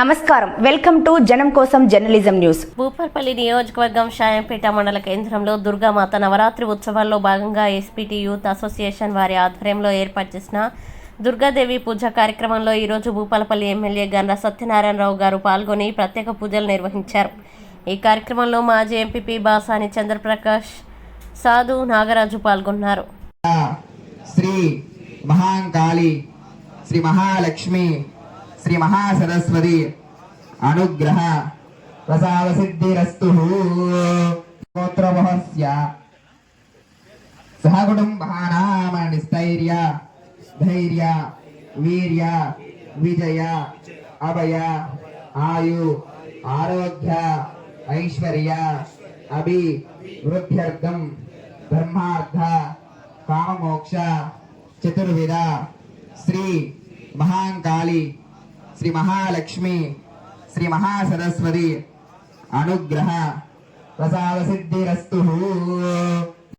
నమస్కారం. Welcome to జనం కోసం జర్నలిజం న్యూస్. భూపాల్పల్లి నియోజకవర్గం షాయంపేట మండల కేంద్రంలో దుర్గామాత నవరాత్రి ఉత్సవాల్లో భాగంగా ఎస్పీటీ యూత్ అసోసియేషన్ వారి ఆధ్వర్యంలో ఏర్పాటు చేసిన దుర్గాదేవి పూజ కార్యక్రమంలో ఈరోజు భూపాలపల్లి ఎమ్మెల్యే గండ్ర సత్యనారాయణరావు గారు పాల్గొని ప్రత్యేక పూజలు నిర్వహించారు. ఈ కార్యక్రమంలో మాజీ ఎంపీపీ బాసాని చంద్రప్రకాష్ సాధు నాగరాజు పాల్గొన్నారు. శ్రీ మహాంకాళి శ్రీ మహాలక్ష్మి శ్రీ మహాసరస్వతి అనుగ్రహ ప్రసాద సిద్ధిరస్తు గోత్రమహస్య. స్థైర్య ధైర్య వీర్య విజయ అభయ ఆయు ఆరోగ్య ఐశ్వర్య అభి వృద్ధ్యర్థం ధర్మార్థ కామమోక్ష చతుర్విధ శ్రీ మహాంకాళి శ్రీ మహాలక్ష్మి శ్రీ మహాసరస్వతి అనుగ్రహ ప్రసాద సిద్ధిరస్తు